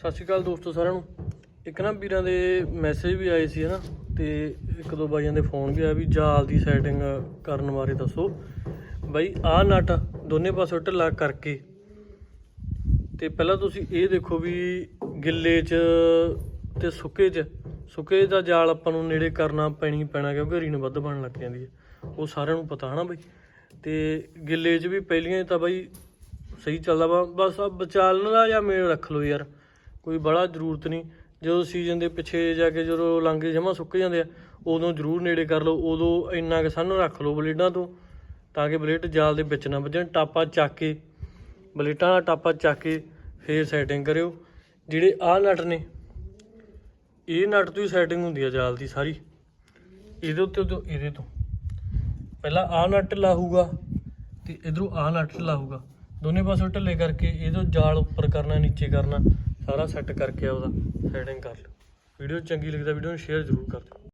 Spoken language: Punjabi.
ਸਤਿ ਸ਼੍ਰੀ ਅਕਾਲ ਦੋਸਤੋ ਸਾਰਿਆਂ ਨੂੰ। ਇੱਕ ਨਾ ਵੀਰਾਂ ਦੇ ਮੈਸੇਜ ਵੀ ਆਏ ਸੀ ਹਨਾ, ਤੇ ਇੱਕ ਦੋ ਬਾਈਆਂ ਦੇ ਫੋਨ ਵੀ ਆਇਆ ਵੀ ਜਾਲ ਦੀ ਸੈਟਿੰਗ ਕਰਨ ਬਾਰੇ ਦੱਸੋ। ਬਾਈ, ਆਹ ਨਟ ਦੋਨੇ ਪਾਸੇ ਢਿੱਲਾ ਕਰਕੇ। ਤੇ ਪਹਿਲਾਂ ਤੁਸੀਂ ਇਹ ਦੇਖੋ ਵੀ ਗਿੱਲੇ 'ਚ ਤੇ ਸੁੱਕੇ 'ਚ। ਸੁੱਕੇ ਦਾ ਜਾਲ ਆਪਾਂ ਨੂੰ ਨੇੜੇ ਕਰਨਾ ਪੈਣੀ ਪੈਣਾ ਕਿਉਂਕਿ ਰੀਨ ਵੱਧ ਬਣਨ ਲੱਗ ਜਾਂਦੀ ਹੈ। ਉਹ ਸਾਰਿਆਂ ਨੂੰ ਪਤਾ ਹਨਾ ਬਾਈ। ਤੇ ਗਿੱਲੇ 'ਚ ਵੀ ਪਹਿਲੀਆਂ ਤਾਂ ਬਾਈ ਸਹੀ ਚੱਲਦਾ ਵਾ। ਬਸ ਆ ਬਚਾਲਣ ਦਾ ਜਾਂ ਮੇਲ ਰੱਖ ਲਓ ਯਾਰ। ਕੋਈ ਬੜਾ ਜ਼ਰੂਰਤ ਨਹੀਂ। ਜਦੋਂ ਸੀਜ਼ਨ ਦੇ ਪਿੱਛੇ ਜਾ ਕੇ ਜਦੋਂ ਲੰਗੇ ਜਮਾ ਸੁੱਕ ਜਾਂਦੇ ਆ, ਉਦੋਂ ਜ਼ਰੂਰ ਨੇੜੇ ਕਰ ਲਓ, ਉਦੋਂ ਇੰਨਾ ਕਿ ਸਾਨੂੰ ਰੱਖ ਲਓ ਬਲੇਡਾਂ ਤੋਂ, ਤਾਂ ਕਿ ਬਲੇਡ ਜਾਲ ਦੇ ਵਿੱਚ ਨਾ ਵੱਜਣ। ਟਾਪਾ ਚੱਕ ਕੇ ਬਲੇਟਾਂ ਦਾ ਟਾਪਾ ਚੱਕ ਕੇ ਫੇਰ ਸੈਟਿੰਗ ਕਰਿਓ। ਜਿਹੜੇ ਆਹ ਨਟ ਨੇ, ਇਹ ਨਟ ਤੋਂ ਹੀ ਸੈਟਿੰਗ ਹੁੰਦੀ ਆ ਜਾਲ ਦੀ ਸਾਰੀ। ਇਹਦੇ ਉੱਤੇ ਤੋਂ ਇਹਦੇ ਤੋਂ। ਪਹਿਲਾਂ ਆਹ ਨਟ ਲਾਹੂਗਾ ਤੇ ਇਧਰੋਂ ਆਹ ਨਟ ਲਾਹੂਗਾ। ਦੋਨੇ ਪਾਸੇ ਢਿੱਲੇ ਕਰਕੇ ਇਹਦੋਂ ਜਾਲ ਉੱਪਰ ਕਰਨਾ, ਨੀਚੇ ਕਰਨਾ। ਸਾਰਾ ਸੈੱਟ ਕਰਕੇ ਉਹਦਾ ਸੈਟਿੰਗ ਕਰ ਲਓ। ਵੀਡੀਓ ਚੰਗੀ ਲੱਗਦਾ ਵੀਡੀਓ ਨੂੰ ਸ਼ੇਅਰ ਜ਼ਰੂਰ ਕਰ ਦਿਓ।